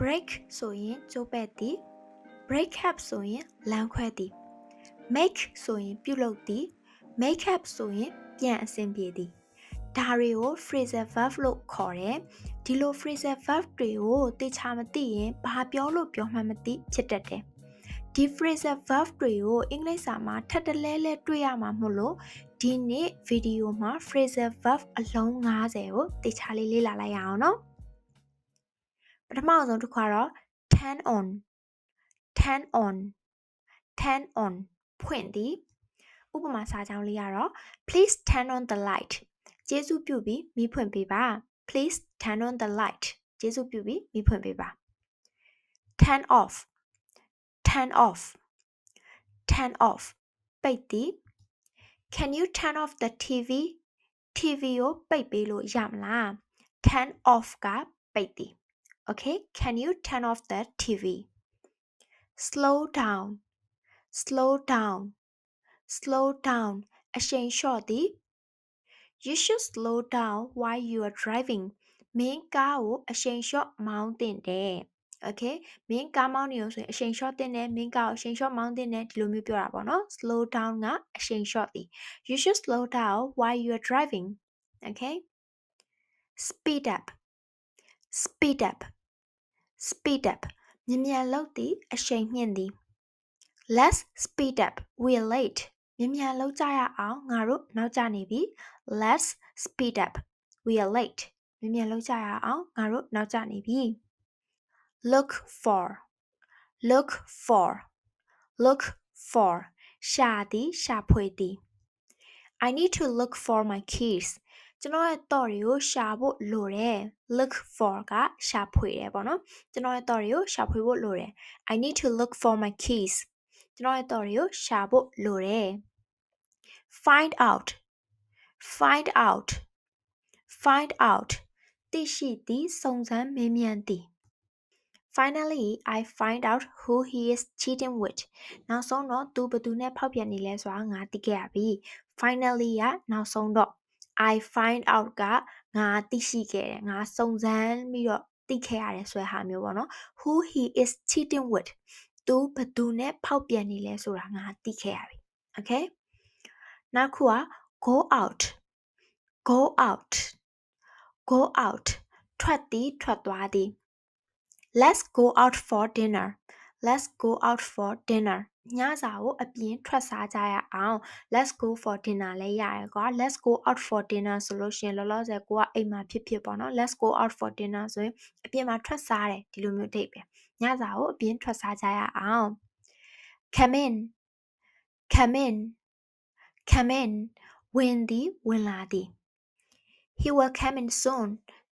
break ဆိုရင်ကျိုးပဲ့သည် break up ဆိုရင်လမ်းခွဲသည် make ဆိုရင်ပြုလုပ်သည် make up ဆိုရင်ပြန်အဆင်ပြေသည်ဒါတွေကို phrasal verb လို့ခေါ်တယ်ဒီလို phrasal verb တွေကိုသိချာမသိရင်ဘာပြောလို့ပြောမှမသိဖြစ်တတ်တယ်ဒီ phrasal verb တွေကိုအင်္ဂလိပ်စာမှာထပ်တလဲလဲတွေ့ရမှာမို့လို့ဒီနေ့ဗီဒီယိုမှာ phrasal verb အလုံး90ကိုသိချာလေးလေ့လာလိုက်ရအောင်နော် ပထမဆုံးတစ်ခါတော့ turn on turn on turn on ဖွင့်သည်ဥပမာစာကြောင်းလေးကတော့ please turn on the light ကျေးဇူးပြုပြီးမီးဖွင့်ပေးပါ please turn on the light ကျေးဇူးပြုပြီးမီးဖွင့်ပေးပါ turn off turn off turn off ပိတ်သည် can you turn off the tv tv ကိုပိတ်ပေးလို့ရမလား turn off ကပိတ်သည် okay can you turn off the tv slow down slow down slow down အရှိန်လျှော့သည် you should slow down while you are driving မင်းကားကိုအရှိန်လျှော့မောင်းတင်တယ် okay မင်းကားမောင်းနေလို့ဆိုရင်အရှိန်လျှော့တင်တယ်မင်းကားကိုအရှိန်လျှော့မောင်းတင်တယ်ဒီလိုမျိုးပြောတာပေါ့နော် slow down ကအရှိန်လျှော့သည် you should slow down while you are driving okay speed up speed up speed up မြန်မြန်လုပ်သည်အရှိန်မြင့်သည် let's speed up we're late မြန်မြန်လုပ်ကြရအောင်ငါတို့နောက်ကျနေပြီ let's speed up we are late မြန်မြန်လုပ်ကြရအောင်ငါတို့နောက်ကျနေပြီ look for look for look for ရှာသည်ရှာဖွေသည် I need to look for my keys ကျွန်တော်ရဲ့တော့တွေကိုရှာဖို့လိုတယ် look for ကရှာဖွေတယ်ပေါ့နော်ကျွန်တော်ရဲ့တော့တွေကိုရှာဖွေဖို့လိုတယ် I need to look for my keys ကျွန်တော်ရဲ့တော့တွေကိုရှာဖို့လိုတယ် find out find out find out သိရှိသည်စုံစမ်းမေးမြန်းသည် Finally I find out who he is cheating with နောက်ဆုံးတော့သူဘယ်သူနဲ့ဖောက်ပြန်နေလဲဆိုတာငါသိခဲ့ရပြီ Finally ကနောက်ဆုံးတော့ I find out ကငါသိရှိခဲ့တယ်ငါစုံစမ်းပြီးတော့သိခဲ့ရတယ်ဆိုတဲ့ဟာမျိုးပေါ့နော် who he is cheating with သူဘယ်သူနဲ့ဖောက်ပြန်နေလဲဆိုတာငါသိခဲ့ရပြီ okay နောက်ခုက go out go out go out ထွက်သည်ထွက်သွားသည် let's go out for dinner let's go out for dinner ညစာကိုအပြင်ထွက်စားကြရအောင် let's go for dinner လည်းရတယ်ကွာ let's go out for dinner ဆိုလို့ရှိရင်လောလောဆယ်ကိုကအိမ်မှာဖြစ်ဖြစ်ပေါ့နော် let's go out for dinner ဆိုရင်အပြင်မှာထွက်စားတယ်ဒီလိုမျိုးဒိတ်ပဲညစာကိုအပြင်ထွက်စားကြရအောင် come in come in come in ဝင်သည်ဝင်လာသည် he will come in soon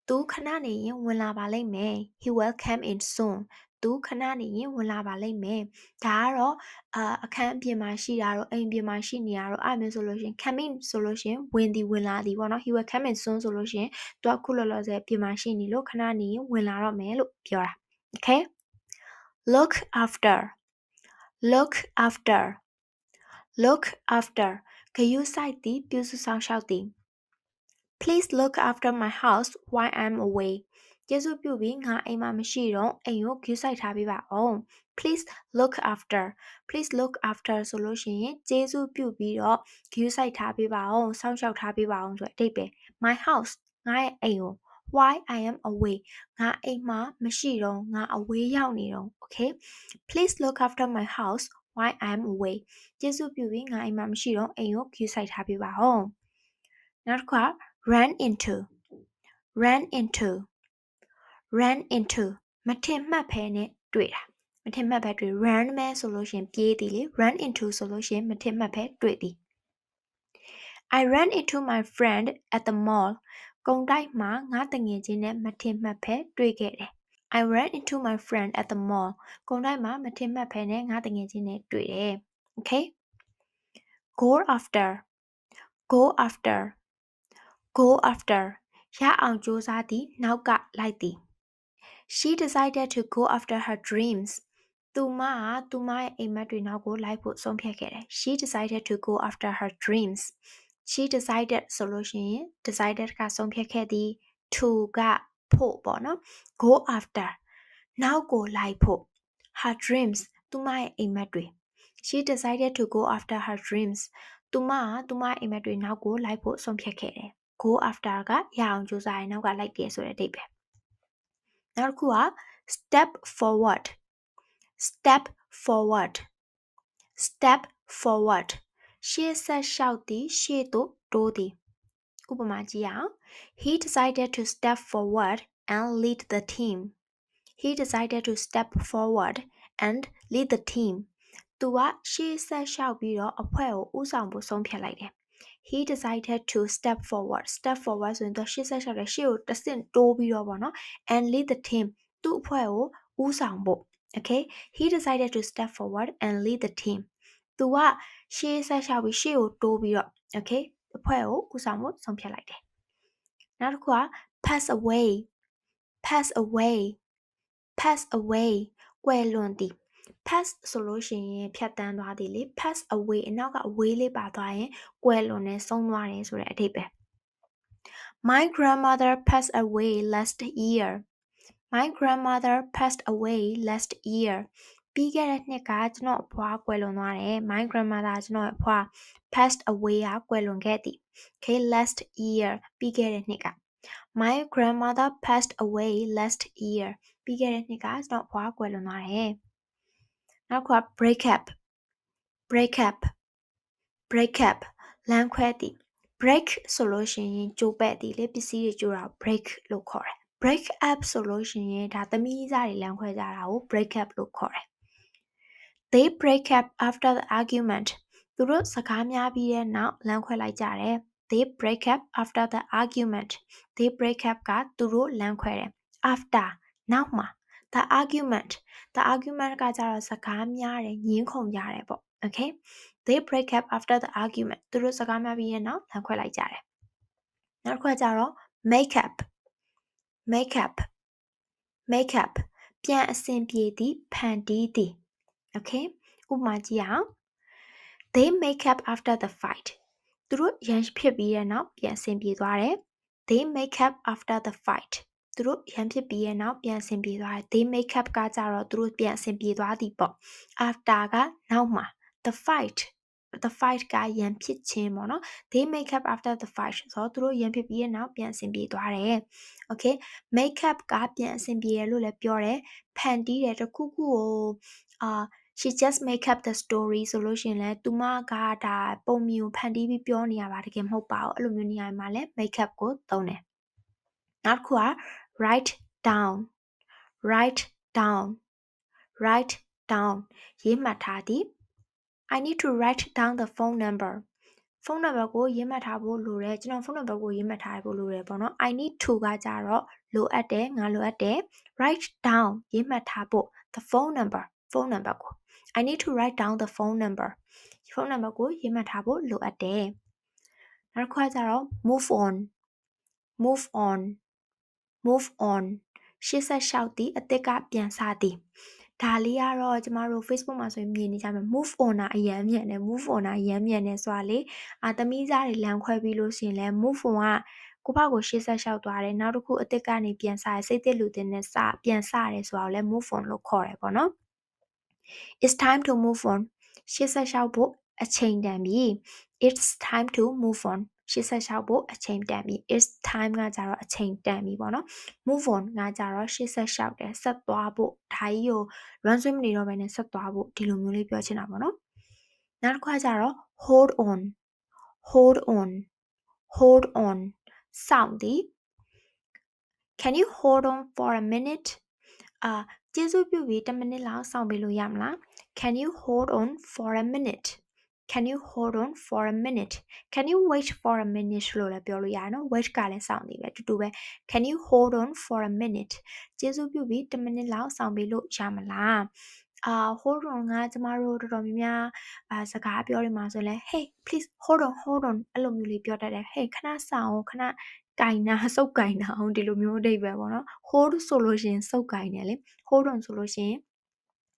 သူခဏနေရင်ဝင်လာပါလိမ့်မယ် he will come in soon သူခဏနေရင်ဝင်လာပါလိမ့်မယ်ဒါကတော့အာအခန်းအပြင်မှာရှိတာတော့အိမ်ပြင်မှာရှိနေရတော့အဲ့မျိုးဆိုလို့ရှင် come in ဆိုလို့ရှင်ဝင်သည်ဝင်လာသည်ပေါ့နော် he will come in soon ဆိုလို့ရှင်သူကခုလောလောဆယ်ပြင်မှာရှိနေလို့ခဏနေရင်ဝင်လာတော့မယ်လို့ပြောတာ okay look after look after look after ဂယုစိုက်သည်ပြုစုဆောင်ရှောက်သည် Please look after my house while I'm away ကျေးဇူးပြုပြီးငါအိမ်မှာမရှိတော့အိမ်ကိုဂရုစိုက်ထားပေးပါအောင် Please look after Please look after ဆိုလို့ရှိရင်ကျေးဇူးပြုပြီးတော့ဂရုစိုက်ထားပေးပါအောင်စောင့်ရှောက်ထားပေးပါအောင်ဆိုတဲ့အဓိပ္ပာယ် My house ငါရဲ့အိမ်ကို why I am away ငါအိမ်မှာမရှိတော့ငါ away ရောက်နေတော့ okay please look after my house why I am away ကျေးဇူးပြုပြီးငါအိမ်မှာမရှိတော့အိမ်ကိုဂရုစိုက်ထားပေးပါအောင်နောက်တစ်ခါ run into run into run into မထင်မှတ်ဖဲနဲ့တွေ့တာမထင်မှတ်ဖဲတွေ့ run မဲဆိုလို့ရှင်ပြေးသည်လေ run into ဆိုလို့ရှင်မထင်မှတ်ဖဲတွေ့သည် I ran into my friend at the mall ကုံတိုက်မှာငါတငယ်ချင်းနဲ့မထင်မှတ်ဖဲတွေ့ခဲ့တယ် I ran into my friend at the mall ကုံတိုက်မှာမထင်မှတ်ဖဲနဲ့ငါတငယ်ချင်းနဲ့တွေ့တယ် okay go after go after go after ရအောင်စူးစမ်းသည်နောက်ကလိုက်သည် she decided to go after her dreams သူမကသူမရဲ့အိမ်မက်တွေနောက်ကိုလိုက်ဖို့ဆုံးဖြတ်ခဲ့တယ် she decided to go after her dreams she decided ဆိုလို့ရှိရင် decided ကဆုံးဖြတ်ခဲ့သည် to ကဖို့ပေါ့နော် go after နောက်ကိုလိုက်ဖို့ her dreams သူမရဲ့အိမ်မက်တွေ she decided to go after her dreams သူမကသူမရဲ့အိမ်မက်တွေနောက်ကိုလိုက်ဖို့ဆုံးဖြတ်ခဲ့တယ် go after ကရအောင်ကြိုးစားရင်နောက်ကလိုက်တယ်ဆိုတဲ့အဓိပ္ပာယ် နောက်တစ်ခုက step forward step forward step forward ရှေ့ဆက်လျှောက်သည်ရှေ့သို့တိုးသည်ဥပမာကြည့်အောင် he decided to step forward and lead the team he decided to step forward and lead the team သူကရှေ့ဆက်လျှောက်ပြီးတော့အဖွဲ့ကိုဦးဆောင်ဖို့ဆုံးဖြတ်လိုက်တယ် he decided to step forward step forward ဆိုရင်သူရှေ့ဆက်လျှောက်တယ်ရှေ့ကိုတစ်ဆင့်တိုးပြီးတော့ပေါ့နော် and lead the team သူ့အဖွဲ့ကိုဦးဆောင်ဖို့ okay he decided to step forward and lead the team သူကရှေ့ဆက်လျှောက်ပြီးရှေ့ကိုတိုးပြီးတော့ okay အဖွဲ့ကိုဦးဆောင်ဖို့ဆုံးဖြတ်လိုက်တယ်နောက်တစ်ခုက pass away pass away pass away ကွယ်လွန်သည် pass ဆိုလို့ရှိရင်ဖြတ်တန်းသွားသည်လေ pass away အနောက်က away လေးပါသွားရင်ကွယ်လွန်နေဆုံးသွားတယ်ဆိုတဲ့အဓိပ္ပာယ် My grandmother passed away last year My grandmother passed away last year ပြီးခဲ့တဲ့နှစ်ကကျွန်တော်အဖွားကွယ်လွန်သွားတယ် My grandmother ကျွန်တော်အဖွား passed away ကကွယ်လွန်ခဲ့သည် Okay last year ပြီးခဲ့တဲ့နှစ်က My grandmother passed away last year ပြီးခဲ့တဲ့နှစ်ကကျွန်တော်အဖွားကွယ်လွန်သွားတယ် နောက်က break up break up break up လမ်းခွဲသည် break ဆိုလို့ရှိရင်ကျိုးပဲ့သည်လေပစ္စည်းတွေကျိုးတာ break လို့ခေါ်တယ် break up ဆိုလို့ရှိရင်ဒါသမီးစားတွေလမ်းခွဲကြတာကို break up လို့ခေါ်တယ် they break up after the argument သူတို့စကားများပြီးတဲ့နောက်လမ်းခွဲလိုက်ကြတယ် they break up after the argument they break up ကသူတို့လမ်းခွဲတယ် after နောက်မှာ the argument the argument ကကြတော့စကားများတယ်ညင်းခုန်ကြတယ်ပေါ့ okay they break up after the argument သူတို့စကားများပြီးရဲ့နောက်လမ်းခွဲလိုက်ကြတယ်နောက်တစ်ခုကကြတော့ make up make up make up ပြန်အဆင်ပြေသည်ဖန်တီးသည် okay ဥပမာကြည့်အောင် they make up after the fight သူတို့ရန်ဖြစ်ပြီးရဲ့နောက်ပြန်အဆင်ပြေသွားတယ် they make up after the fight သူတို့ရန်ဖြစ်ပြီးရဲ့နောက်ပြန်ဆင်ပြေသွားတယ် they make up ကကြတော့သူတို့ပြန်ဆင်ပြေသွားသည်ပေါ့ after ကနောက်မှာ the fight the fight ကရန်ဖြစ်ခြင်းပေါ့နော် they make up after the fight ဆိုတော့သူတို့ရန်ဖြစ်ပြီးရဲ့နောက်ပြန်ဆင်ပြေသွားတယ် okay make up ကပြန်ဆင်ပြေရလို့လည်းပြောတယ်ဖန်တီးတယ်တခုခုကိုအာ she just make up the story ဆိုလို့ရှိရင်လည်းသူမကဒါပုံမြင်ကိုဖန်တီးပြီးပြောနေရပါတကယ်မဟုတ်ပါဘူးအဲ့လိုမျိုးနေရာမှာလည်း make up ကိုသုံးတယ်နောက်တစ်ခုက write down write down write down ရေးမှတ်ထားသည် I need to write down the phone number ဖုန်းနံပါတ်ကိုရေးမှတ်ထားဖို့လိုတယ်ကျွန်တော်ဖုန်းနံပါတ်ကိုရေးမှတ်ထားဖို့လိုတယ်ပေါ့နော် I need to ကကြတော့လိုအပ်တယ်ငါလိုအပ်တယ် write down ရေးမှတ်ထားဖို့ the phone number ဖုန်းနံပါတ်ကို I need to write down the phone number ဖုန်းနံပါတ်ကိုရေးမှတ်ထားဖို့လိုအပ်တယ်နောက်တစ်ခါကျတော့ move on move on Move on ရှေ့ဆက်လျှောက်သည်အသစ်ကပြန်စသည်ဒါလေးကတော့ကျမတို့ Facebook မှာဆိုရင်မြင်နေကြမယ် move on တာအရန်မြန်တယ် move on တာအရန်မြန်တယ်ဆိုတာလေအာသမီးစားတွေလမ်းခွဲပြီးလို့ရှိရင်လဲ move on ကကိုပေါ့ကိုရှေ့ဆက်လျှောက်သွားတယ်နောက်တစ်ခုအသစ်ကနေပြန်စရစိတ်သစ်လူတင်နဲ့စပြန်စရတယ်ဆိုတော့လဲ move on လို့ခေါ်တယ်ပေါ့နော် it's time to move on ရှေ့ဆက်လျှောက်ဖို့အချိန်တန်ပြီ it's time to move on ရှေ့ဆက်လျှောက်ဖို့အချိန်တန်ပြီ it's time ကကြတော့အချိန်တန်ပြီပေါ့နော် move on ကကြတော့ရှေ့ဆက်လျှောက်တယ်ဆက်သွားဖို့ဒါကြီးကို run swim မနေတော့ဘဲနဲ့ဆက်သွားဖို့ဒီလိုမျိုးလေးပြောချင်တာပေါ့နော်နောက်တစ်ခါကျတော့ hold on hold on hold on စောင့်သည် can you hold on for a minute အာကျေးဇူးပြုပြီး10မိနစ်လောက်စောင့်ပေးလို့ရမလား can you hold on for a minute can you hold on for a minute can you wait for a minute လို့လည်းပြောလို့ရတယ်နော် wait ကလည်းစောင့်နေပဲတူတူပဲ can you hold on for a minute ကျေးဇူးပြုပြီး10မိနစ်လောက်စောင့်ပေးလို့ရမလားအာ hold on ကကျမတို့တော်တော်များများအာစကားပြောနေမှာဆိုလဲ hey please hold on hold on အဲ့လိုမျိုးလေးပြောတတ်တယ် hey ခဏစောင့်ခဏကင်နာစုပ်ကင်နာအောင်ဒီလိုမျိုးအဓိပ္ပာယ်ပေါ့နော် hold ဆိုလို့ရှိရင်စုပ်ကင်တယ်လေ hold on ဆိုလို့ရှိရင်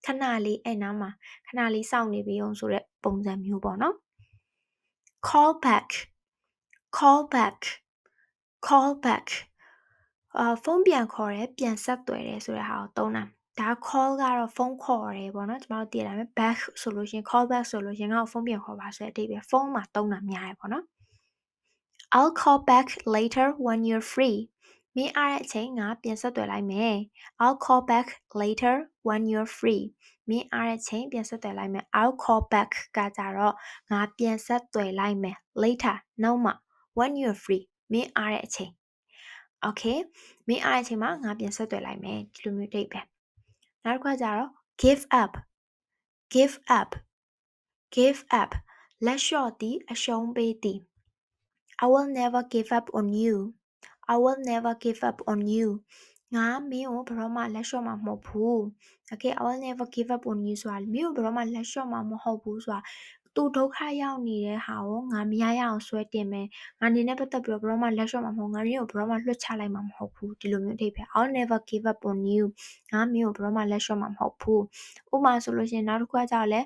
ခဏလေးအဲ့နားမှာခဏလေးစောင့်နေပြီးအောင်ဆိုတဲ့ပုံစံမျိုးပေါ့နော် call back call back call back အာဖုန်းပြန်ခေါ်ရဲပြန်ဆက်သွယ်တယ်ဆိုတဲ့ဟာကိုသုံးတာဒါ call ကတော့ဖုန်းခေါ်တယ်ပေါ့နော်ကျမတို့သိရတာပဲ back ဆိုလို့ရှရင် call back ဆိုလို့ရှရင်ငါ့ကိုဖုန်းပြန်ခေါ်ပါဆိုတဲ့အဓိပ္ပာယ်ဖုန်းမှာတုံးတာများတယ်ပေါ့နော် I'll call back later when you're free မင်းအားတဲ့အချိန်ငါပြန်ဆက်သွယ်လိုက်မယ် I'll call back later when you're free မင်းအားတဲ့အချိန်ပြန်ဆက်သွယ်လိုက်မယ် I'll call back ကကြတော့ငါပြန်ဆက်သွယ်လိုက်မယ် later နောက်မှ when you're free မင်းအားတဲ့အချိန် okay မင်းအားတဲ့အချိန်မှာငါပြန်ဆက်သွယ်လိုက်မယ်ဒီလိုမျိုးတိတ်ပဲနောက်တစ်ခါကျတော့ give up give up give up လက်လျှော့သည်အရှုံးပေးသည် I will never give up on you I will never give up on you ငါမင်းကိုဘယ်တော့မှလက်လျှော့မှာမဟုတ်ဘူး Okay I will never give up on you ဆိုတာမင်းကိုဘယ်တော့မှလက်လျှော့မှာမဟုတ်ဘူးဆိုတာသူဒုက္ခရောက်နေတဲ့ဟာကိုငါမရရအောင်ဆွဲတင်မယ်ငါနေနဲ့ပတ်သက်ပြီးတော့ဘယ်တော့မှလက်လျှော့မှာမဟုတ်ငါနေကိုဘယ်တော့မှလွှတ်ချလိုက်မှာမဟုတ်ဘူးဒီလိုမျိုးအဓိပ္ပာယ် I'll never give up on you ငါမင်းကိုဘယ်တော့မှလက်လျှော့မှာမဟုတ်ဘူးဥပမာဆိုလို့ရှိရင်နောက်တစ်ခုကကြောက်လဲ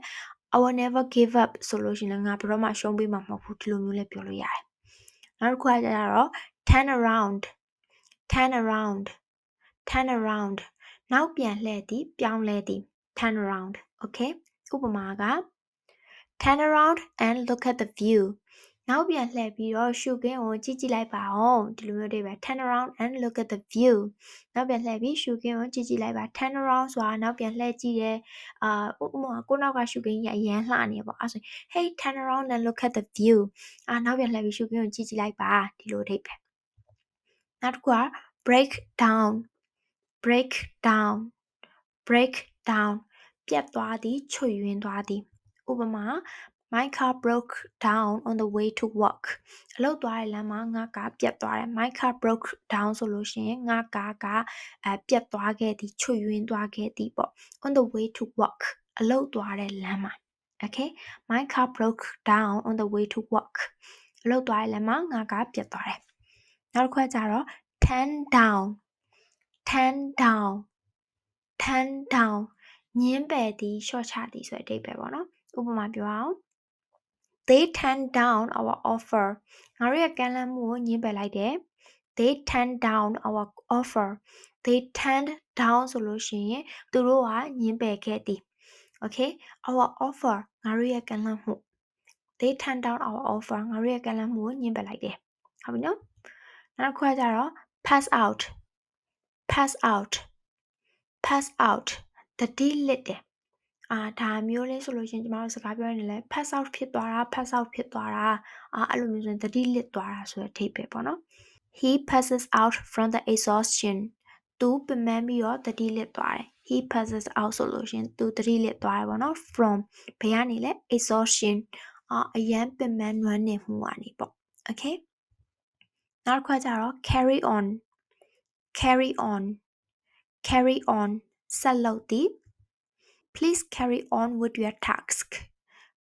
I will never give up ဆိုလို့ရှိရင်ငါဘယ်တော့မှရှုံးပေးမှာမဟုတ်ဘူးဒီလိုမျိုးလည်းပြောလို့ရတယ်နောက်တစ်ခုကကြတော့ turn around turn around turn around နောက်ပြန်လှည့်သည်ပြောင်းလဲသည် turn around okay ဥပမာက turn around and look at the view နောက်ပြန်လှည့်ပြီးတော့ရှုခင်းကိုကြည့်ကြည့်လိုက်ပါဦးဒီလိုမျိုးတွေပဲ turn around and look at the view နောက်ပြန်လှည့်ပြီးရှုခင်းကိုကြည့်ကြည့်လိုက်ပါ turn around ဆိုတာနောက်ပြန်လှည့်ကြည့်တယ်အာဥပမာကိုနောက်ကရှုခင်းကြီးအရန်လှနေပေါ့အဲ့ဆို hey turn around and look at the view အာနောက်ပြန်လှည့်ပြီးရှုခင်းကိုကြည့်ကြည့်လိုက်ပါဒီလိုအဓိပ္ပာယ် နောက်တစ်ခုက break down break down break down ပြတ်သွားသည်ချွတ်ယွင်းသွားသည်ဥပမာ my car broke down on the way to work အလုပ်သွားတဲ့လမ်းမှာငါကားပြတ်သွားတယ် my car broke down ဆိုလို့ရှိရင်ငါကားကအပြတ်သွားခဲ့သည်ချွတ်ယွင်းသွားခဲ့သည်ပေါ့ on the way to work အလုပ်သွားတဲ့လမ်းမှာ okay my car broke down on the way to work အလုပ်သွားတဲ့လမ်းမှာငါကားပြတ်သွားတယ် နောက်တစ်ခါကျတော့ turn down turn down turn down ညင်းပယ်သည်ရှော့ချသည်ဆိုတဲ့အဓိပ္ပာယ်ပေါ့နော်ဥပမာပြောအောင် they turned down our offer ငါတို့ရဲ့ကမ်းလှမ်းမှုကိုညှင်းပယ်လိုက်တယ် they turned down our offer they turned down ဆိုလို့ရှိရင်သူတို့ကညှင်းပယ်ခဲ့သည် okay our offer ငါတို့ရဲ့ကမ်းလှမ်းမှု they turned down our offer ငါတို့ရဲ့ကမ်းလှမ်းမှုကိုညှင်းပယ်လိုက်တယ်ဟုတ်ပြီနော် နောက်တစ်ခုကကြတော့ pass out pass out pass out တတိလစ်တယ်အာဒါမျိုးလေးဆိုလို့ရှိရင်ကျမတို့စကားပြောရရင်လည်း pass out ဖြစ်သွားတာ pass out ဖြစ်သွားတာအာအဲ့လိုမျိုးဆိုရင်တတိလစ်သွားတာဆိုတဲ့အထိပ္ပယ်ပေါ့နော် he passes out from the exhaustion သူပမန်းပြီးတော့တတိလစ်သွားတယ် he passes out ဆိုလို့ရှိရင်သူတတိလစ်သွားတယ်ပေါ့နော် from ဘယ်ကနေလဲ exhaustion အာအရန်ပမန်းနွမ်းနေမှုကနေပေါ့ okay နောက်တစ်ခါကျတော့ carry on carry on carry on ဆက်လုပ်သည် please carry on with your task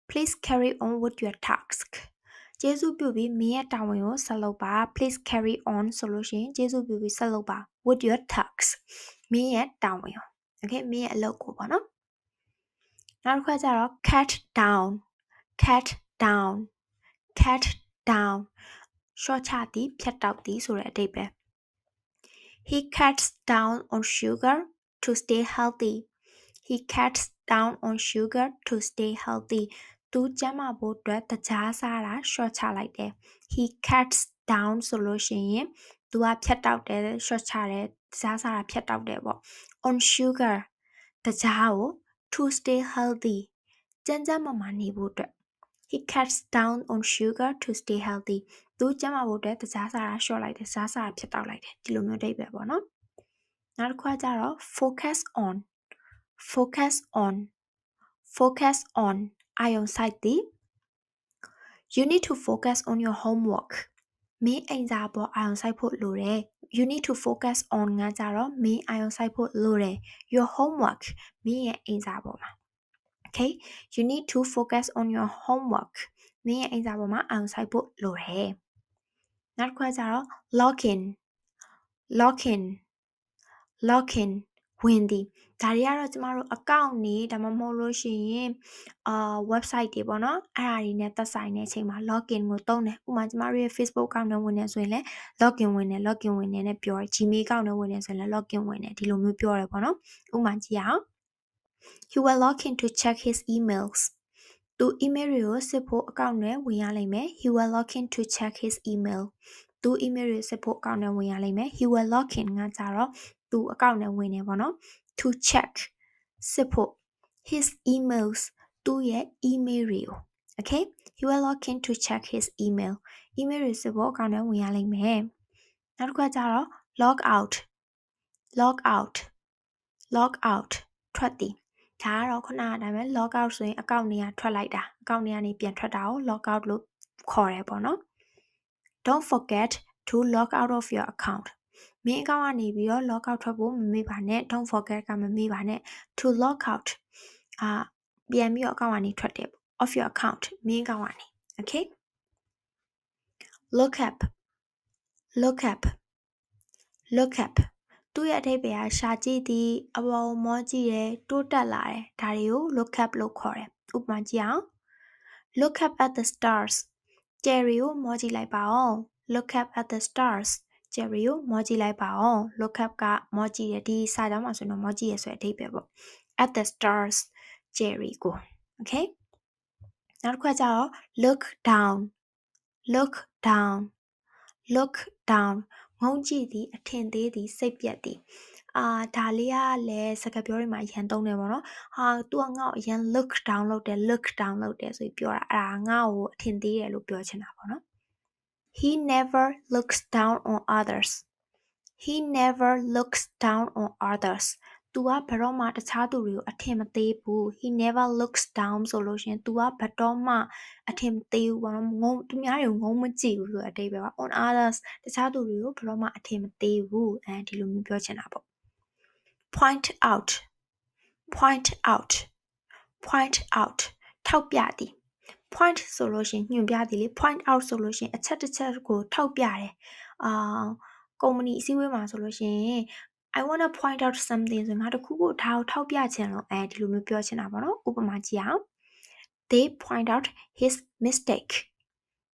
please carry on with your task ကျေးဇူးပြုပြီးမင်းရဲ့တာဝန်ကိုဆက်လုပ်ပါ please carry on ဆိုလို့ရှိရင်ကျေးဇူးပြုပြီးဆက်လုပ်ပါ with your task မင်းရဲ့တာဝန်ကို okay မင်းရဲ့အလုပ်ကိုပေါ့နော်နောက်တစ်ခါကျတော့ cut down cut down cut down ရှော့ချသည်ဖြတ်တောက်သည်ဆိုတဲ့အဓိပ္ပာယ် he cuts down on sugar to stay healthy he cuts down on sugar to stay healthy သူကျန်းမာဖို့အတွက်တကြားစားတာရှော့ချလိုက်တယ် he cuts down ဆိုလို့ရှိရင်သူကဖြတ်တောက်တယ်ရှော့ချတယ်တကြားစားတာဖြတ်တောက်တယ်ပေါ့ on sugar တကြားကို to stay healthy ကျန်းကျန်းမာမာနေဖို့အတွက် he cuts down on sugar to stay healthy သူကျန်းမာဖို့အတွက်တကြားစားတာရှော့လိုက်တယ်တကြားစားတာဖြတ်တောက်လိုက်တယ်ဒီလိုမျိုးအဓိပ္ပာယ်ပေါ့နော်နောက်တစ်ခါကျတော့ focus on focus on focus on အာယုံစိုက်သည် you need to focus on your homework မင်းအိမ်စာပေါ်အာယုံစိုက်ဖို့လိုတယ် you need to focus on ငါကြတော့မင်းအာယုံစိုက်ဖို့လိုတယ် your homework မင်းရဲ့အိမ်စာပေါ်မှာ okay you need to focus on your homework မင်းရဲ့အိမ်စာပေါ်မှာအာယုံစိုက်ဖို့လိုတယ်နောက်တစ်ခါကျတော့ log in log in log in ဝင်သည်ဒါတွေကတော့ကျမတို့ account နေဒါမှမဟုတ်လို့ရှိရင်အာ website တွေပေါ့နော်အဲ့ဒါတွေနဲ့သက်ဆိုင်တဲ့အချိန်မှာ login ကိုသုံးတယ်ဥပမာကျမတို့ရဲ့ Facebook account နဲ့ဝင်နေဆိုရင်လည်း login ဝင်တယ် login ဝင်တယ်နဲ့ပြောတယ် Gmail account နဲ့ဝင်နေဆိုရင်လည်း login ဝင်တယ်ဒီလိုမျိုးပြောတယ်ပေါ့နော်ဥပမာကြည့်အောင် You will log in to check his emails သူ email တွေကိုစစ်ဖို့ account နဲ့ဝင်ရလိမ့်မယ် He will log in to check his email သူ email တွေစစ်ဖို့ account နဲ့ဝင်ရလိမ့်မယ် He will log in ကကြတော့သူ account နဲ့ဝင်နေပေါ့နော် to check စစ်ဖို့ his emails သူ့ရဲ့ email တွေကို okay he will log in to check his email email တွေစစ်ဖို့ account နဲ့ဝင်ရလိမ့်မယ်နောက်တစ်ခါကျတော့ log out log out log out ထွက်သည် ဒါကတော့ခုနကအတိုင်းပဲ log out ဆိုရင် account တွေကထွက်လိုက်တာ account တွေကနေပြန်ထွက်တာကို log out လို့ခေါ်တယ်ပေါ့နော် don't forget to log out of your account မင်းအကောင့်ကနေပြီးတော့ log out ထွက်ဖို့မမေ့ပါနဲ့ don't forget ကမမေ့ပါနဲ့ to log out အာပြန်ပြီးတော့အကောင့်ကနေထွက်တယ် of your account မင်းအကောင့်ကနေ okay look up look up look up သူ့ရဲ့အဓိပ္ပာယ်ကရှာကြည့်သည်အပေါ်မောကြည့်တယ်တိုးတက်လာတယ်ဒါတွေကို look up လို့ခေါ်တယ်ဥပမာကြည့်အောင် look up at the stars ကျယ်ရီကိုမောကြည့်လိုက်ပါဦး look up at the stars ကျယ်ရီကိုမောကြည့်လိုက်ပါဦး look up ကမောကြည့်ရဒီစာကြောင်းမှာဆိုရင်တော့မောကြည့်ရဆိုတဲ့အဓိပ္ပာယ်ပေါ့ at the stars ကျယ်ရီကို okay နောက်တစ်ခါကျတော့ look down look down look down ငုံကြည့်သည် အထင်သေးသည် စိတ်ပြက်သည်အာဒါလေးကလည်းစကားပြောတွေမှာရန်သုံးတယ်ပေါ့နော်ဟာ तू ကငါ့ကိုအရန် look down လုပ်တယ် look down လုပ်တယ်ဆိုပြီးပြောတာအဲ့ဒါငါ့ကိုအထင်သေးတယ်လို့ပြောချင်တာပေါ့နော် he never looks down on others he never looks down on others तू ကဘယ်တော့မှတခြားသူတွေကိုအထင်မသေးဘူး he never looks down ဆိုလို့ရှင် तू ကဘယ်တော့မှအထင်မသေးဘူးပေါ့နော်ငုံသူများတွေကိုငုံမကြည့်ဘူးဆိုတဲ့အတိတ်ပဲပါ on others တခြားသူတွေကိုဘယ်တော့မှအထင်မသေးဘူးအဲဒီလိုမျိုးပြောချင်တာပေါ့ point out point out point out ထောက်ပြသည် point ဆိုလို့ရှင်ညွှန်ပြသည်လေ point out ဆိုလို့ရှင်အချက်တစ်ချက်ကိုထောက်ပြတယ်အာကုမ္ပဏီအစည်းအဝေးမှာဆိုလို့ရှင် I want to point out something ဆိုငါတခုခုဒါကိုထောက်ပြချင်လို့အဲဒီလိုမျိုးပြောချင်တာပေါ့နော်ဥပမာကြည့်အောင် they point out his mistake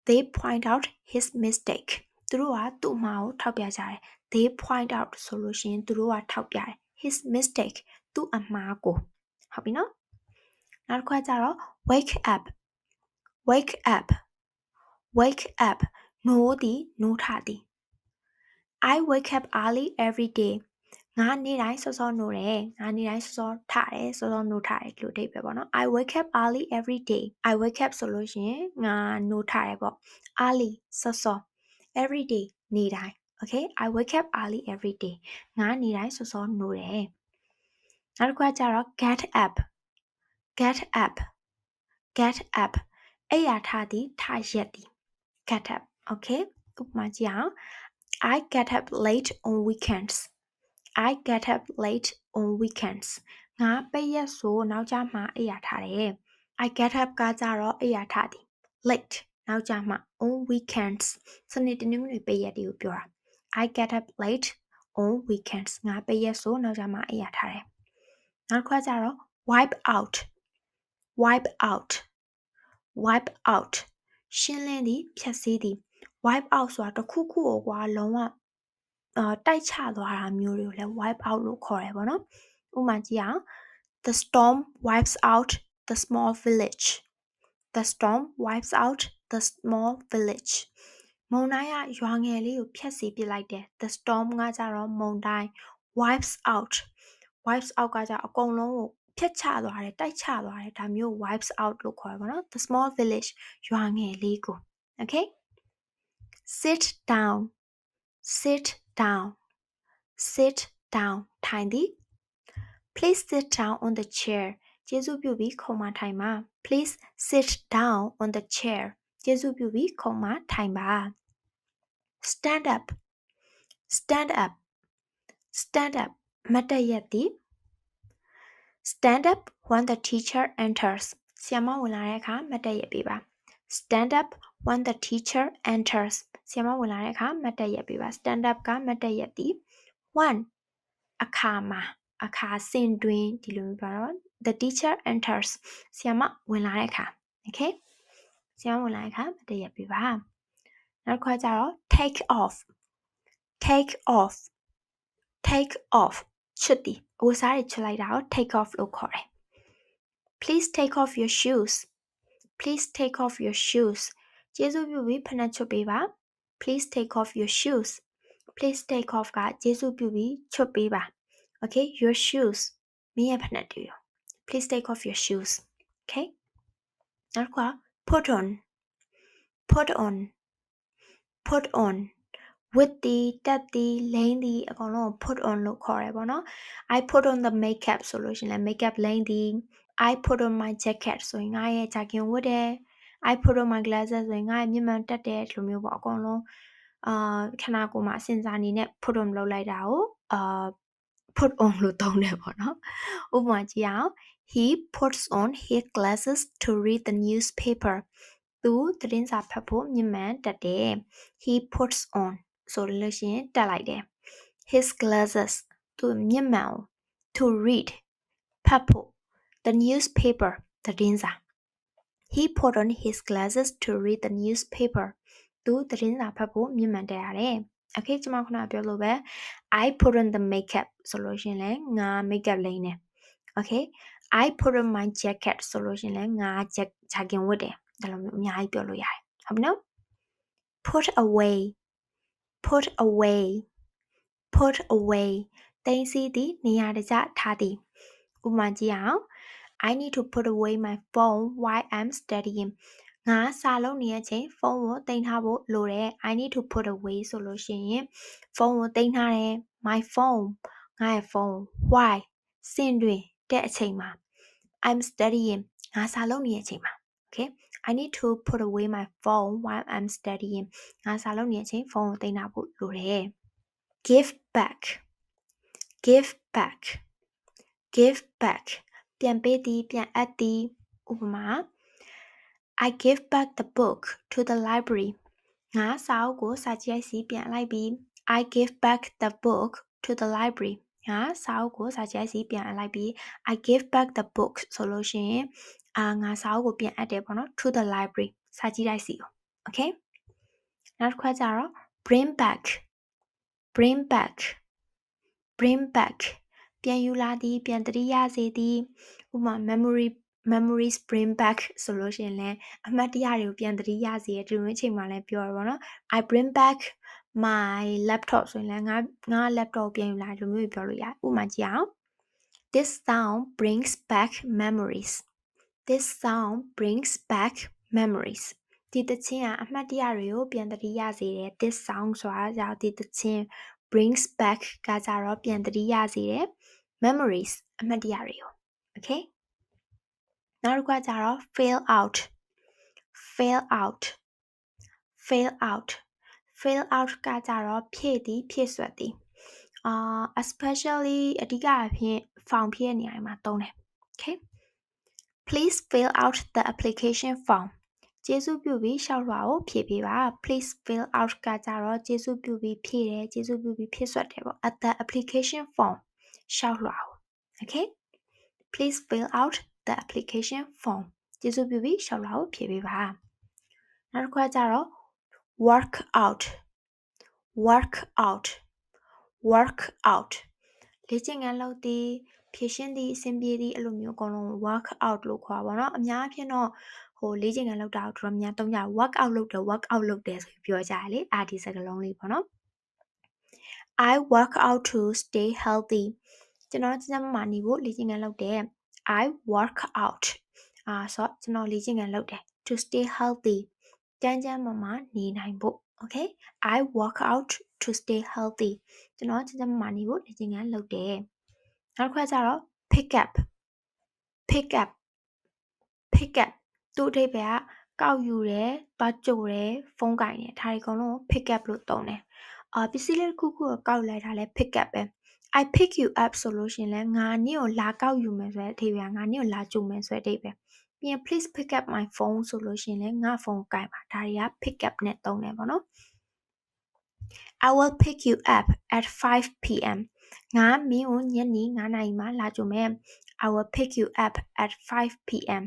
they point out his mistake သူတို့ကသူ့မှာကိုထောက်ပြကြတယ် they point out ဆိုလို့ရှိရင်သူတို့ကထောက်ပြတယ် his mistake သူ့အမှားကိုဟုတ်ပြီနော်နောက်တစ်ခါကျတော့ wake up wake up wake up နိုးသည်နိုးထသည် I wake up early every day ငါနေ့တိုင်းစောစောနိုးတယ်ငါနေ့တိုင်းစောစောထတယ်စောစောနိုးထတယ်လို့အဓိပ္ပာယ်ပေါ့နော် I wake up early every day I wake up ဆိုလို့ရှိရင်ငါနိုးထတယ်ပေါ့ early စောစော every day နေ့တိုင်း okay I wake up early every day ငါနေ့တိုင်းစောစောနိုးတယ်နောက်တစ်ခါကျတော့ get up get up get up အဲ့ရထားသည်ထားရက်သည် get up okay ဥပမာကြည့်အောင် I get up late on weekends I get up late on weekends ငါပိတ်ရက်ဆိုနောက်ကျမှအိယာထားတယ် I get up ကကြတော့အိယာထားသည် late နောက်ကျမှ on weekends စနေတနင်္ဂနွေပိတ်ရက်တွေကိုပြောတာ I get up late on weekends ငါပိတ်ရက်ဆိုနောက်ကျမှအိယာထားတယ်နောက်တစ်ခါကျတော့ wipe out wipe out wipe out ရှင်းလင်းသည်ဖြတ်စည်းသည် wipe out ဆိုတာတစ်ခုခုကိုကွာလုံးဝအာ တိုက်ချသွားတာမျိုးတွေကိုလည်း wipe out လို့ခေါ်တယ်ပေါ့နော်ဥပမာကြည့်အောင် the storm wipes out the small village the storm wipes out the small village မုန်တိုင်းကရွာငယ်လေးကိုဖျက်ဆီးပစ်လိုက်တယ် the storm ကကြတော့မုန်တိုင်း wipes out wipes out ကကြအကုန်လုံးကိုဖျက်ချသွားတယ်တိုက်ချသွားတယ်ဒါမျိုး wipes out လို့ခေါ်ရပါတော့ the small village ရွာငယ်လေးကို okay sit down sit down sit down ထိုင်သည် please sit down on the chair ကျေးဇူးပြုပြီးခုံမထိုင်ပါ please sit down on the chair ကျေးဇူးပြုပြီးခုံမထိုင်ပါ stand up stand up stand up မတ်တရက်သည် stand up when the teacher enters ဆရာမဝင်လာတဲ့အခါမတ်တရက်ပေးပါ stand up when the teacher enters ဆီယမဝင်လာတဲ့အခါမတ်တက်ရက်ပေးပါ stand up ကမတ်တက်ရက်သည်1အခါမှာ အခါစင်တွင်ဒီလိုမျိုးပါတော့ the teacher enters ဆရာမဝင်လာတဲ့အခါ okay ဆရာမဝင်လာတဲ့အခါတည့်ရပြပါနောက်တစ်ခါကျတော့ take off take off take off ချွတ်တီအဝတ်စားတွေချွတ်လိုက်တာကို take off လို့ခေါ်တယ် please take off your shoes please take off your shoes ကျေးဇူးပြုပြီးဖနက်ချွတ်ပေးပါ please take off your shoes please take off ကကျေးဇူးပြုပြီးချွတ်ပေးပါ okay your shoes မင်းရဲ့ဖနက်တွေ please take off your shoes okay နောက်တစ်ခါ put on put on put on with တီတက်တီလိမ့်တီအကုန်လုံး put on လို့ခေါ်ရဲပေါ့နော် I put on the makeup ဆိုလို့ရှိရင်လည်း makeup လိမ့်တီ I put on my jacket ဆိုရင်ငါရဲ့ jacket ဝတ်တယ် I put on my glasses ဆိုရင်ငါရဲ့မျက်မှန်တက်တယ်ဒီလိုမျိုးပေါ့အကုန်လုံးအာခဏကိုမှအစင်စာအနေနဲ့ put on လုပ်လိုက်တာကိုအာ put on လို့သုံးတယ်ပေါ့နော်ဥပမာကြည့်အောင် he puts on his glasses to read the newspaper သူသတင်းစာဖတ်ဖို့မျက်မှန်တက်တယ် he puts on ဆိုလို့ရှိရင်တက်လိုက်တယ် his glasses သူမျက်မှန်ကို to read ဖတ်ဖို့ the newspaper သတင်းစာ he put on his glasses to read the newspaper သူသတင်းစာဖတ်ဖို့မျက်မှန်တက်ရတယ် okay ကျွန်မခုနပြောလို့ပဲ I put on the makeup ဆိုလို့ရှိရင်လည်းငါ makeup လိမ့်တယ် okay I put on my jacket ဆိုလို့ရှိရင်လည်းငါ jacket ဝတ်တယ်ဒါလိုမျိုးအများကြီးပြောလို့ရတယ်ဟုတ်ပြီနော် put away put away put away တင်စီသည်နေရာတကျထားသည်ဥပမာကြည့်အောင် I need to put away my phone while I'm studying ငါစာလုံးနေတဲ့အချိန်ဖုန်းကိုတင်ထားဖို့လိုတယ် I need to put away ဆိုလို့ရှိရင်ဖုန်းကိုတင်ထားတယ် my phone ငါရဲ့ဖုန်း why စင်တွင်တဲ့အချိန်မှာ I'm studying ငါစာလုံးနေတဲ့အချိန်မှာ okay I need to put away my phone while I'm studying ငါစာလုံးနေတဲ့အချိန်ဖုန်းကိုတင်ထားဖို့လိုတယ် give back give back give back ပြန်ပေးသည်ပြန်အပ်သည်ဥပမာ I give back the book to the library ငါစာအုပ်ကိုစာကြည့်ရိုက်စီပြန်လိုက်ပြီး I give back the book to the library ငါစာအုပ်ကိုစာကြည့်ရိုက်စီပြန်အပ်လိုက်ပြီး I give back the book ဆိုလို့ရှိရင်အာငါစာအုပ်ကိုပြန်အပ်တယ်ပေါ့နော် to the library စာကြည့်ရိုက်စီကို okay နောက်တစ်ခါကျတော့ bring back bring back bring back ပြန်ယူလာသည်ပြန်တတိယစေသည်ဥပမာ memory memories bring back ဆိုလို့ရှိရင်လည်းအမှတ်တရတွေကိုပြန်တတိယစေတဲ့ဒီလိုအချိန်မှလည်းပြောရပါတော့ I bring back my laptop ဆိုရင်လည်းငါငါ laptop ပြန်ယူလာဒီလိုမျိုးပြောလို့ရတယ်ဥပမာကြည့်အောင် This sound brings back memories This sound brings back memories ဒီတခြင်းကအမှတ်တရတွေကိုပြန်တတိယစေတယ် This sound ဆိုတာကြောင့်ဒီတခြင်း brings back ကကြတော့ပြန်တတိယစေတယ် memories အမှတ်တရတွေကို okay နောက်တစ်ခုကကြတော့ fail out fail out fail out fail out ကကြတော့ဖြည့်သည်ဖြည့်ဆွတ်သည်အာ especially အဓိကအဖြစ် form ဖြည့်နေရာမှာသုံးတယ် okay please fill out the application form ကျေးဇူးပြုပြီးရှောက်လွှာကိုဖြည့်ပေးပါ please fill out ကကြတော့ကျေးဇူးပြုပြီးဖြည့်တယ်ကျေးဇူးပြုပြီးဖြည့်ဆွတ်တယ်ပေါ့ at the application form ရှောက်လွှာကို okay please fill out the application form ကျေးဇူးပြုပြီးရှောက်လွှာကိုဖြည့်ပေးပါနောက်တစ်ခါကျတော့ work out work out work out လေ့ကျင့်ခန်းလုပ်သည်ဖြည့်ရှင်းသည့်အဆင်ပြေသည့်အဲ့လိုမျိုးအကုန်လုံး work out လို့ခေါ်ပါတော့အများအဖြစ်တော့ ဟိုလေ့ကျင့်ခန်းလုပ်တာကိုတော်တော်များသုံးကြ work out လုပ်တယ် work out လုပ်တယ်ဆိုပြီးပြောကြတယ်လေအာဒီစကားလုံးလေးပေါ့နော် I work out to stay healthy ကျွန်တော်ကျန်းမာနေဖို့လေ့ကျင့်ခန်းလုပ်တယ် I work out အာဆိုကျွန်တော်လေ့ကျင့်ခန်းလုပ်တယ် to stay healthy ကျန်းကျန်းမာမာနေနိုင်ဖို့ okay I work out to stay healthy ကျွန်တော်ကျန်းကျန်းမာမာနေဖို့လေ့ကျင့်ခန်းလုပ်တယ်နောက်တစ်ခါကျတော့ pick up pick up pick up သူ့အဓိပ္ပာယ်ကကောက်ယူတယ်၊သွားကြိုတယ်၊ဖုန်းကင်တယ်ဒါတွေအကုန်လုံး pick up လို့သုံးတယ်။အာပစ္စည်းလေးတစ်ခုခုကိုကောက်လိုက်တာလဲ pick up ပဲ။ I pick you up ဆိုလို့ရှိရင်လည်းငါနင့်ကိုလာကောက်ယူမယ်ဆိုတဲ့အဓိပ္ပာယ်ငါနင့်ကိုလာကြိုမယ်ဆိုတဲ့အဓိပ္ပာယ်ပြီးရင် please pick up my phone ဆိုလို့ရှိရင်လည်းငါဖုန်းကိုင်ပါဒါတွေက pick up နဲ့သုံးတယ်ပေါ့နော် I will pick you up at 5 pm ငါမင်းကိုညနေ9နာရီမှာလာကြုံမယ် I will pick you up at 5 pm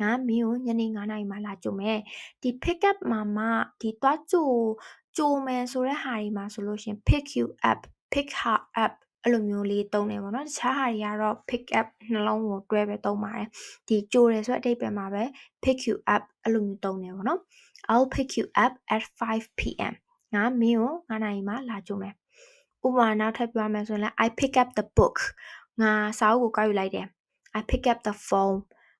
ငါမင်းကိုညနေ9နာရီမှာလာကြုံမယ်ဒီ pick up မှာမှဒီသွားကြိုကြိုမယ်ဆိုတဲ့ဟာတွေမှာဆိုလို့ရှင် pick you up pick her up အဲ့လိုမျိုးလေးသုံးတယ်ပေါ့နော်တခြားဟာတွေကတော့ pick up နှလုံးကိုတွဲပဲသုံးပါတယ်ဒီကြိုတယ်ဆိုတဲ့အဓိပ္ပာယ်မှာပဲ pick you up အဲ့လိုမျိုးသုံးတယ်ပေါ့နော် I'll pick you up at 5 pm ငါမင်းကို9နာရီမှာလာကြုံမယ်ဥပမာနောက်ထပ်ပြောမယ်ဆိုရင်လည်း I pick up the book ငါစာအုပ်ကိုကောက်ယူလိုက်တယ် I pick up the phone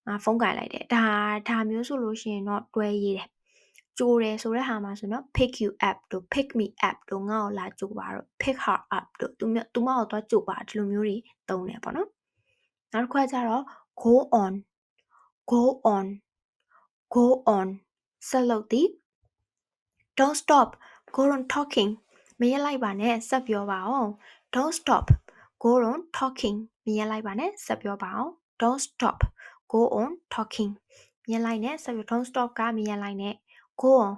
ငါဖုန်းကင်လိုက်တယ်ဒါဒါမျိုးဆိုလို့ရှိရင်တော့တွဲရေးတယ်ကြိုးတယ်ဆိုတဲ့ဟာမှာဆိုတော့ pick you up တို့ pick me up တို့ငါ့ကိုလာကြိုးပါတော့ pick her up တို့သူမသူမကိုသွားကြိုးပါဒီလိုမျိုးတွေသုံးတယ်ပေါ့နော်နောက်တစ်ခါကျတော့ go on go on go on ဆက်လုပ်သည် don't stop go on talking မရက်လိုက်ပါနဲ့ဆက်ပြောပါအောင် don't stop go on talking မရက်လိုက်ပါနဲ့ဆက်ပြောပါအောင် don't stop go on talking မြင်လိုက်နဲ့ဆက်ပြော don't stop ကမြင်လိုက်နဲ့ go on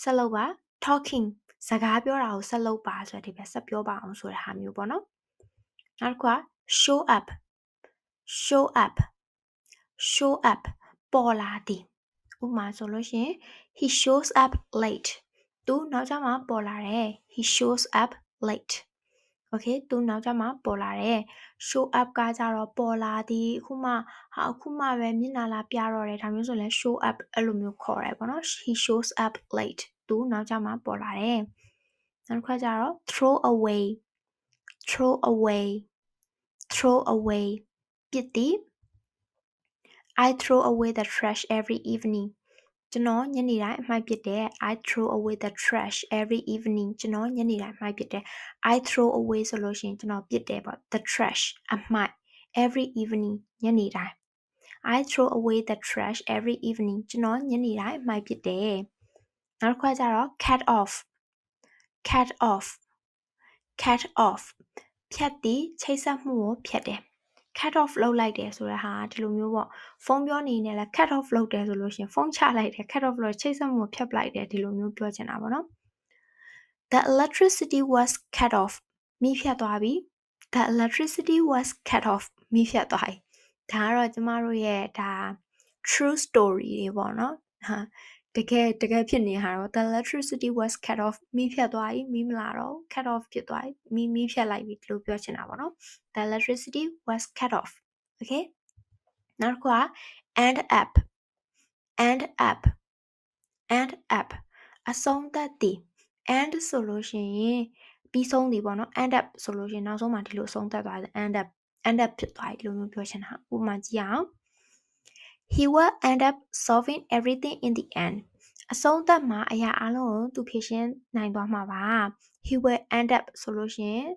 ဆက်လုပ်ပါ talking စကားပြောတာကိုဆက်လုပ်ပါဆိုတဲ့ဒီပဲဆက်ပြောပါအောင်ဆိုတဲ့ဟာမျိုးပေါ့နော်နောက်တစ်ခုက show up show up show up ပေါ်လာသည်ဥပမာဆိုလို့ရှိရင် he shows up late သူနောက်ကျမှပေါ်လာတယ် he shows up late okay သူနောက်ကျမှပေါ်လာတယ် show up ကကြတော့ပေါ်လာသည်အခုမှဟာအခုမှပဲမျက်နှာလာပြတော့တယ်ဒါမျိုးဆိုလဲ show up အဲ့လိုမျိုးခေါ်ရဲပေါ့နော် he shows up late သူနောက်ကျမှပေါ်လာတယ်နောက်တစ်ခါကျတော့ throw away throw away throw away ပြစ်သည် I throw away the trash every evening ကျွန်တော်ညနေတိုင်းအမှိုက်ပစ်တယ် I throw away the trash every evening ကျွန်တော်ညနေတိုင်းအမှိုက်ပစ်တယ် I throw away ဆိုလို့ရှိရင်ကျွန်တော်ပစ်တယ်ပေါ့ the trash အမှိုက် every evening ညနေတိုင်း I throw away the trash every evening ကျွန်တော်ညနေတိုင်းအမှိုက်ပစ်တယ်နောက်တစ်ခါကျတော့ cat off cat off cat off ဖြတ်သည်ချိတ်ဆက်မှုကိုဖြတ်တယ် cut off လုပ်လိုက်တယ်ဆိုတဲ့ဟာဒီလိုမျိုးပေါ့ဖုန်းပြောနေနေလဲ cut off လုပ်တယ်ဆိုလို့ရှင်ဖုန်းချလိုက်တယ် cut off လို့ချိတ်ဆက်မှုဖြတ်ပလိုက်တယ်ဒီလိုမျိုးပြောချင်တာပေါ့နော် The electricity was cut off မိဖြတ်သွားပြီ The electricity was cut off မိဖြတ်သွားပြီဒါကတော့ကျမတို့ရဲ့ဒါ true story တွေပေါ့နော်ဟာ တကယ်တကယ်ဖြစ်နေဟာတော့ the electricity was cut off မီးဖြတ်သွားပြီမီးမလာတော့ cut off ဖြစ်သွားပြီမီးမီးဖြတ်လိုက်ပြီလို့ပြောချင်တာပေါ့နော် the electricity was cut off okay နောက်တစ်ခုက end up end up end up အဆုံးသတ်သည် end ဆိုလို့ရှိရင်ပြီးဆုံးသည်ပေါ့နော် end up ဆိုလို့ရှိရင်နောက်ဆုံးမှဒီလိုအဆုံးသတ်သွားတယ် end up end up ဖြစ်သွားပြီလို့မျိုးပြောချင်တာဥပမာကြည့်အောင် he will end up solving everything in the end အဆုံးသတ်မှာအရာအလုံးကိုသူဖြေရှင်းနိုင်သွားမှာပါ he will end up ဆိုလို့ရှိရင်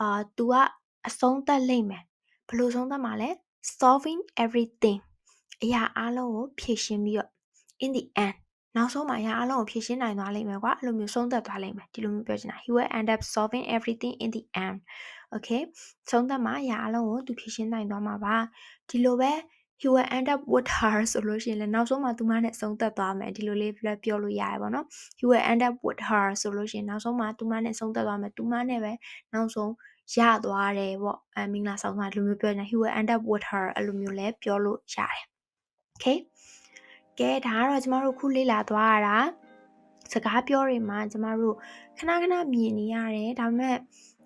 အာသူကအဆုံးသတ်လိမ့်မယ်ဘယ်လိုဆုံးသတ်မှာလဲ solving everything အရာအလုံးကိုဖြေရှင်းပြီးတော့ in the end နောက်ဆုံးမှာအရာအလုံးကိုဖြေရှင်းနိုင်သွားလိမ့်မယ်ကွာအဲ့လိုမျိုးဆုံးသက်သွားလိမ့်မယ်ဒီလိုမျိုးပြောချင်တာ he will end up solving everything in the end okay ဆုံးသက်မှာအရာအလုံးကိုသူဖြေရှင်းနိုင်သွားမှာပါဒီလိုပဲ he will end up with her ဆိုလို့ရှိရင်လည်းနောက်ဆုံးမှာသူမနဲ့ဆုံးသက်သွားမယ်ဒီလိုလေးလည်းပြောလို့ရတယ်ပေါ့နော် he will end up with her ဆိုလို့ရှိရင်နောက်ဆုံးမှာသူမနဲ့ဆုံးသက်သွားမယ်သူမနဲ့ပဲနောက်ဆုံးရသွားတယ်ပေါ့အဲမင်္ဂလာဆောင်တာဒီလိုမျိုးပြောနေတာ he will end up with her အဲ့လိုမျိုးလည်းပြောလို့ရတယ် okay ကဲဒါကတော့ကျမတို့ခုလေ့လာသွားရတာစကားပြောတွေမှာကျမတို့ခဏခဏမြင်နေရတယ်ဒါပေမဲ့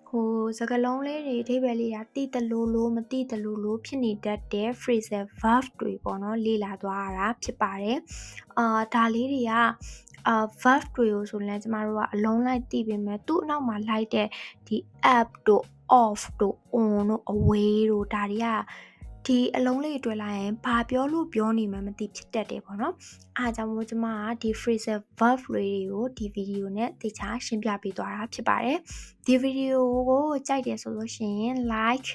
ဟိုစကားလုံးလေးတွေအဓိပ္ပာယ်လေးကတိတလို့လို့မတိတလို့လို့ဖြစ်နေတတ်တဲ့ phrasal verb တွေပေါ့နော်လေ့လာသွားရတာဖြစ်ပါတယ်အာဒါလေးတွေကအာ verb တွေကိုဆိုရင်ကျမတို့ကအလုံးလိုက်သိပေမဲ့သူ့အနောက်မှာလိုက်တဲ့ဒီ app တို့ off တို့ on တို့ away တို့ဒါတွေက ဒီအလုံးလေးတွေ့လိုက်ရင်ဘာပြောလို့ပြောနေမှမသိဖြစ်တတ်တယ်ပေါ့နော်အားကြောင့်မို့ကျွန်မကဒီ phrasal verb တွေကိုဒီဗီဒီယိုနဲ့တေချာရှင်းပြပေးသွားတာဖြစ်ပါတယ်ဒီဗီဒီယိုကိုကြိုက်တယ်ဆိုလို့ရှိရင် like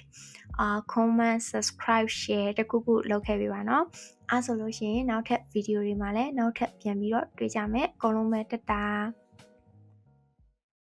အာ comment subscribe share တခုခုလုပ်ခဲ့ပေးပါနော်အားဆိုလို့ရှိရင်နောက်ထပ်ဗီဒီယိုတွေမှာလည်းနောက်ထပ်ပြန်ပြီးတော့တွေ့ကြမယ်အကုန်လုံးပဲတတာ